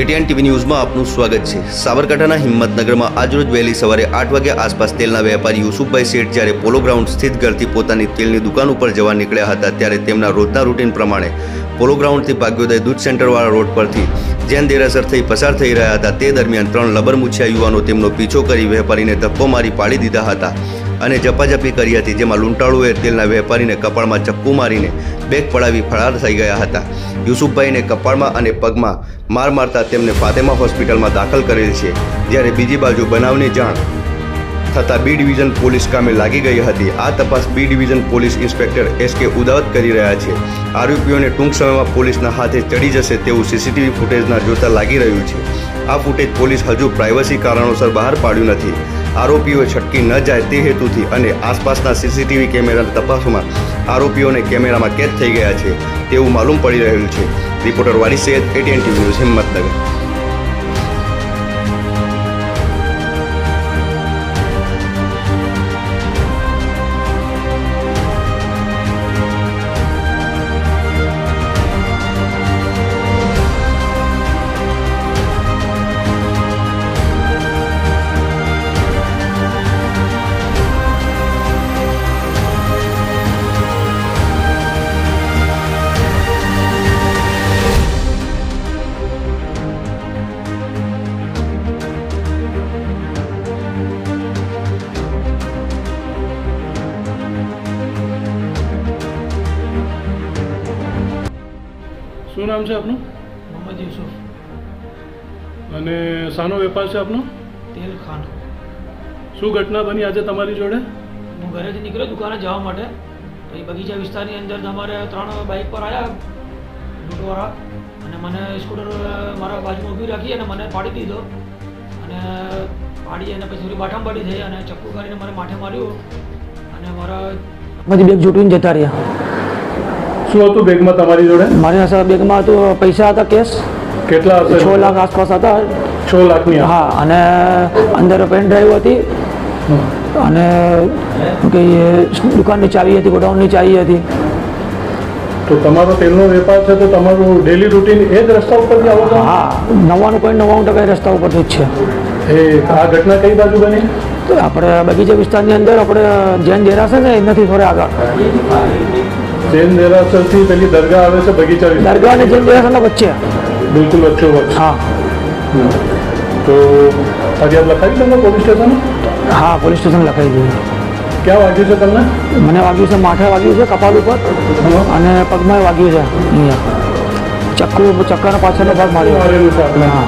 ATN TV ન્યૂઝમાં આપનું સ્વાગત છે. સાબરકાંઠાના હિંમતનગરમાં આજરોજ વહેલી સવારે આઠ વાગ્યા આસપાસ તેલના વેપારી યુસુફભાઈ શેઠ જ્યારે પોલો ગ્રાઉન્ડ સ્થિત ઘરથી પોતાની તેલની દુકાન ઉપર જવા નીકળ્યા હતા ત્યારે તેમના રોજના રૂટીન પ્રમાણે પોલો ગ્રાઉન્ડથી ભાગ્યોદય દૂધ સેન્ટરવાળા રોડ પરથી જેન દેરાસર થઈ પસાર થઈ રહ્યા હતા. તે દરમિયાન ત્રણ લબરમુછિયા યુવાનો તેમનો પીછો કરી વેપારીને ધક્કો મારી પાડી દીધા હતા. અને ઝપાઝપી કરી હતી, જેમાં લૂંટાળુએ તેલના વેપારીને કપાળમાં ચપ્પુ મારીને બેગ પડાવી ફરાર થઈ ગયા હતા. યુસુફભાઈને કપાળમાં અને પગમાં માર મારતા તેમને ફાતેમા હોસ્પિટલમાં દાખલ કરેલ છે, જ્યારે બીજી બાજુ બનાવની જાણ થતાં બી ડિવિઝન પોલીસ કામે લાગી ગઈ હતી. આ તપાસ B division police inspector S K Udawat કરી રહ્યા છે. આરોપીઓને ટૂંક સમયમાં પોલીસના હાથે ચડી જશે તેવું સીસીટીવી ફૂટેજના જોતા લાગી રહ્યું છે. આ ફૂટેજ પોલીસ હજુ પ્રાઇવસી કારણોસર બહાર પાડ્યું નથી. આરોપીઓ છટકી ન જાય તે હેતુથી અને આસપાસના સીસીટીવી કેમેરાની તપાસમાં આરોપીઓને કેમેરામાં કેદ થઈ ગયા છે, તેવું માલુમ પડી રહ્યું છે. Reporter Vari Saiyad ATN TV news Himmatnagar. શું નામ છે આપનું? મોહમ્મદ યુસુફ. અને શાનો વેપાર છે આપનો? તેલ ખાન. શું ઘટના બની આજે તમારી જોડે? હું ઘરેથી નીકળ્યો દુકાને જવા માટે. તો એ બગીચા વિસ્તારની અંદર તમારે ત્રણ બાઇક પર આવ્યા લૂંટવાળા. અને મને સ્કૂટર મારા બાજુમાં ઊભી રાખી અને મને પાડી દીધો. અને પાડી અને પછી થોડી બાઠામ પાડી થઈ અને ચક્કુ કરીને મને માથે માર્યું. અને મારા બધી બેગ જૂટીને જતા રહ્યા. શું હતું બેગમાં તમારી જોડે? મારી પાસે બેગમાં તો પૈસા હતા કેશ. કેટલા છ લાખ આસપાસ હતા. છ લાખની હા અને અંદર પેન ડ્રાઈવ હતી. અને કહીએ દુકાનની ચાવી હતી ગોડાઉનની ચાવી હતી. તો તમારો તેલનો વેપાર છે તો તમારું ડેલી રૂટીન એ જ રસ્તા ઉપરથી આવો છો? હા નવ્વાણું પોઈન્ટ નવ્વાણું ટકા એ રસ્તા ઉપરથી જ છે. એ આ ઘટના કઈ બાજુ બની? તો આપણે બગીચા વિસ્તારની અંદર આપણે જૈન દેરાશે ને એનાથી થોડે આગળ. જૈન દેરાસરથી પેલી દરગાહ આવે છે બગીચા દરગાહ અને જૈન દેરાસરના વચ્ચે. બિલકુલ વચ્ચે વચ્ચે હા. તો ફરિયાદ લખાવી તમને પોલીસ સ્ટેશન? હા પોલીસ સ્ટેશન લખાવી દીધી ક્યાં વાગ્યું છે તમને? મને વાગ્યું છે માથે વાગ્યું છે કપાલ ઉપર. અને પગમાં વાગ્યું છે અહીંયા. ચક્કુ ચક્કર પાછળનો ભાગ માર્યો. હા.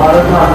ભારતમાં